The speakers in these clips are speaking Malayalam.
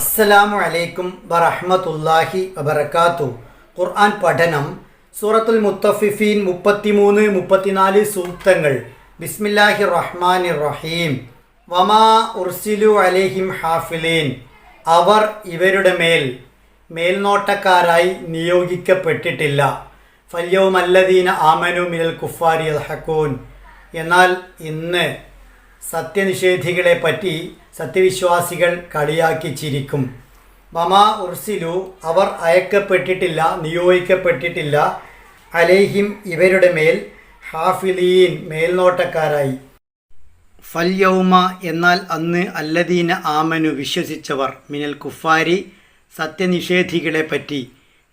അസ്സലാമു അലൈക്കും വറഹ്മത്തുള്ളാഹി വബർക്കാത്തു ഖുർആൻ പഠനം സൂറത്തുൽ മുത്തഫിഫീൻ മുപ്പത്തിമൂന്ന് മുപ്പത്തിനാല് സൂക്തങ്ങൾ. ബിസ്മില്ലാഹി റഹ്മാൻ റഹീം. വമാ ഉർസിലു അലൈഹിം ഹാഫിലീൻ. അവർ ഇവരുടെ മേൽ മേൽനോട്ടക്കാരായി നിയോഗിക്കപ്പെട്ടിട്ടില്ല. ഫല്യവുമല്ലദീന ആമനു മിനൽ കുഫാരി ഹക്കൂൻ എന്നാൽ ഇന്ന് സത്യനിഷേധികളെ പറ്റി സത്യവിശ്വാസികൾ കളിയാക്കി ചിരിക്കും മമാ ഉർസിലു അവർ അയക്കപ്പെട്ടിട്ടില്ല നിയോഗിക്കപ്പെട്ടിട്ടില്ല. അലേഹിം ഇവരുടെ മേൽ ഹാഫിലീൻ മേൽനോട്ടക്കാരായി. ഫല്യൗമ എന്നാൽ അന്ന് അല്ലദീന ആമനു വിശ്വസിച്ചവർ മിനൽ കുഫാരി സത്യനിഷേധികളെ പറ്റി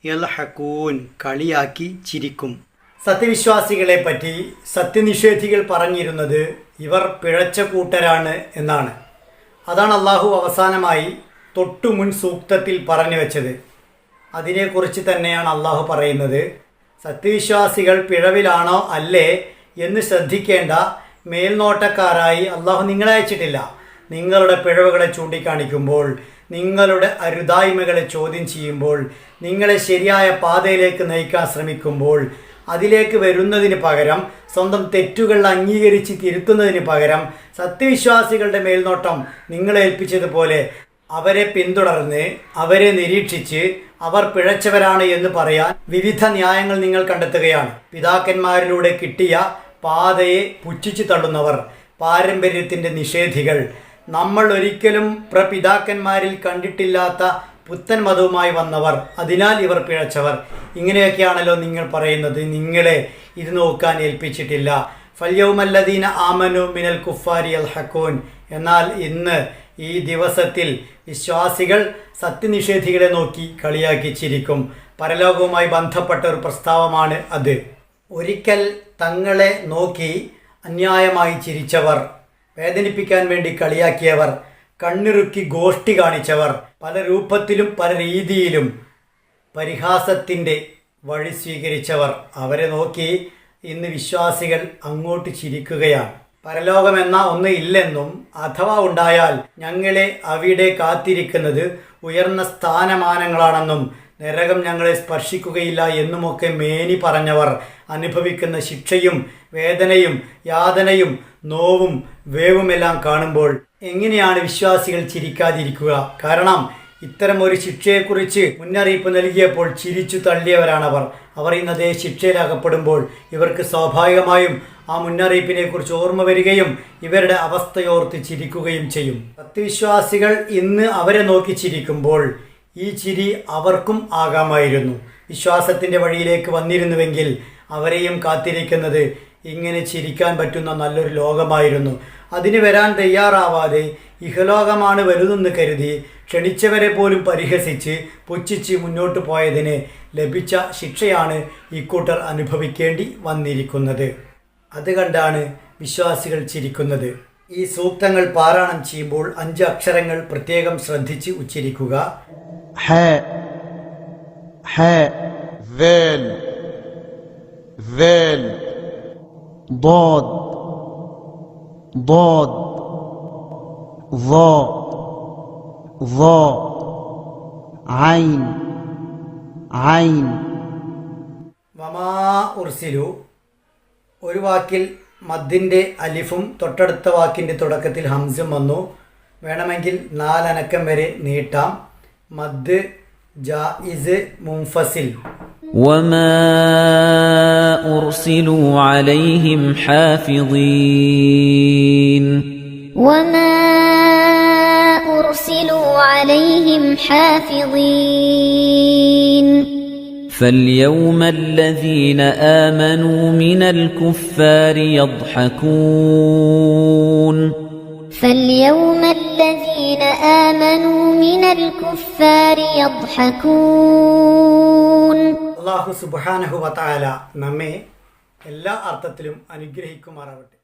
യൽഹക്കൂൻ കളിയാക്കി ചിരിക്കും സത്യവിശ്വാസികളെ പറ്റി സത്യനിഷേധികൾ പറഞ്ഞിരുന്നത് ഇവർ പിഴച്ച കൂട്ടരാണ് എന്നാണ്. അതാണ് അള്ളാഹു അവസാനമായി തൊട്ടു മുൻ സൂക്തത്തിൽ പറഞ്ഞു വെച്ചത്. അതിനെക്കുറിച്ച് തന്നെയാണ് അള്ളാഹു പറയുന്നത്. സത്യവിശ്വാസികൾ പിഴവിലാണോ അല്ലേ എന്ന് ശ്രദ്ധിക്കേണ്ട മേൽനോട്ടക്കാരായി അള്ളാഹു നിങ്ങളെ അയച്ചിട്ടില്ല. നിങ്ങളുടെ പിഴവുകളെ ചൂണ്ടിക്കാണിക്കുമ്പോൾ നിങ്ങളുടെ അരുതായ്മകളെ ചോദ്യം ചെയ്യുമ്പോൾ നിങ്ങളെ ശരിയായ പാതയിലേക്ക് നയിക്കാൻ ശ്രമിക്കുമ്പോൾ അതിലേക്ക് വരുന്നതിന് പകരം സ്വന്തം തെറ്റുകൾ അംഗീകരിച്ച് തിരുത്തുന്നതിന് പകരം സത്യവിശ്വാസികളുടെ മേൽനോട്ടം നിങ്ങളെ ഏൽപ്പിച്ചതുപോലെ അവരെ പിന്തുടർന്ന് അവരെ നിരീക്ഷിച്ച് അവർ പിഴച്ചവരാണ് എന്ന് പറയാൻ വിവിധ ന്യായങ്ങൾ നിങ്ങൾ കണ്ടെത്തുകയാണ്. പിതാക്കന്മാരിലൂടെ കിട്ടിയ പാതയെ പുച്ഛിച്ചു തള്ളുന്നവർ പാരമ്പര്യത്തിന്റെ നിഷേധികൾ. നമ്മൾ ഒരിക്കലും പ്രപിതാക്കന്മാരിൽ കണ്ടിട്ടില്ലാത്ത പുത്തൻ മതവുമായി വന്നവർ അതിനാൽ ഇവർ പിഴച്ചവർ. ഇങ്ങനെയൊക്കെയാണല്ലോ നിങ്ങൾ പറയുന്നത്. നിങ്ങളെ ഇത് നോക്കാൻ ഏൽപ്പിച്ചിട്ടില്ല. ഫല്യവുമല്ലദീന ആമനു മിനൽ കുഫാരി അൽ ഹക്കൂൻ എന്നാൽ ഇന്ന് ഈ ദിവസത്തിൽ വിശ്വാസികൾ സത്യനിഷേധികളെ നോക്കി കളിയാക്കി ചിരിക്കും പരലോകവുമായി ബന്ധപ്പെട്ട ഒരു പ്രസ്താവമാണ് അത്. ഒരിക്കൽ തങ്ങളെ നോക്കി അന്യായമായി ചിരിച്ചവർ വേദനിപ്പിക്കാൻ വേണ്ടി കളിയാക്കിയവർ കണ്ണിറുക്കി ഗോഷ്ടി കാണിച്ചവർ പല രൂപത്തിലും പല രീതിയിലും പരിഹാസത്തിന്റെ വഴി സ്വീകരിച്ചവർ അവരെ നോക്കി ഇന്ന് വിശ്വാസികൾ അങ്ങോട്ട് ചിരിക്കുകയാണ്. പരലോകമെന്ന ഒന്ന് ഇല്ലെന്നും അഥവാ ഉണ്ടായാൽ ഞങ്ങളെ അവിടെ കാത്തിരിക്കുന്നത് ഉയർന്ന സ്ഥാനമാനങ്ങളാണെന്നും നരകം ഞങ്ങളെ സ്പർശിക്കുകയില്ല എന്നുമൊക്കെ മേനി പറഞ്ഞവർ അനുഭവിക്കുന്ന ശിക്ഷയും വേദനയും യാതനയും നോവും വേവുമെല്ലാം കാണുമ്പോൾ എങ്ങനെയാണ് വിശ്വാസികൾ ചിരിക്കാതിരിക്കുക? കാരണം ഇത്തരം ഒരു ശിക്ഷയെക്കുറിച്ച് മുന്നറിയിപ്പ് നൽകിയപ്പോൾ ചിരിച്ചു തള്ളിയവരാണവർ. അവർ ഇന്ന് അതേ ശിക്ഷയിലകപ്പെടുമ്പോൾ ഇവർക്ക് സ്വാഭാവികമായും ആ മുന്നറിയിപ്പിനെ കുറിച്ച് ഓർമ്മ വരികയും ഇവരുടെ അവസ്ഥയോർത്ത് ചിരിക്കുകയും ചെയ്യും. സത്യവിശ്വാസികൾ ഇന്ന് അവരെ നോക്കി ചിരിക്കുമ്പോൾ ഈ ചിരി അവർക്കും ആകാമായിരുന്നു. വിശ്വാസത്തിന്റെ വഴിയിലേക്ക് വന്നിരുന്നുവെങ്കിൽ അവരെയും കാത്തിരിക്കുന്നത് ഇങ്ങനെ ചിരിക്കാൻ പറ്റുന്ന നല്ലൊരു ലോകമായിരുന്നു. അതിന് വരാൻ തയ്യാറാവാതെ ഇഹലോകമാണ് വലുതെന്ന് കരുതി ക്ഷണിച്ചവരെ പോലും പരിഹസിച്ച് പുച്ഛിച്ച് മുന്നോട്ട് പോയതിന് ലഭിച്ച ശിക്ഷയാണ് ഇക്കൂട്ടർ അനുഭവിക്കേണ്ടി വന്നിരിക്കുന്നത്. അത് കണ്ടാണ് വിശ്വാസികൾ ചിരിക്കുന്നത്. ഈ സൂക്തങ്ങൾ പാരായണം ചെയ്യുമ്പോൾ അഞ്ച് അക്ഷരങ്ങൾ പ്രത്യേകം ശ്രദ്ധിച്ച് ഉച്ചരിക്കുക. ബോദ് ബോദ് ذال ذال ضاد ضاد ظا ظا عين عين വമാ ഉർസിലു ഒരു വാക്കിൽ മദ്ദിൻ്റെ അലിഫും തൊട്ടടുത്ത വാക്കിൻ്റെ തുടക്കത്തിൽ ഹംസും വന്നു വേണമെങ്കിൽ നാലനക്കം വരെ നീട്ടാം മദ് ജായിസ് മുംഫസിൽ وما أرسلوا عليهم حافظين وما أرسلوا عليهم حافظين فاليوم الذين آمنوا من الكفار يضحكون فاليوم الذين آمنوا من الكفار يضحكون അള്ളാഹു സുബാനഹു വത്താല നമ്മെ എല്ലാ അർത്ഥത്തിലും അനുഗ്രഹിക്കുമാറാവട്ടെ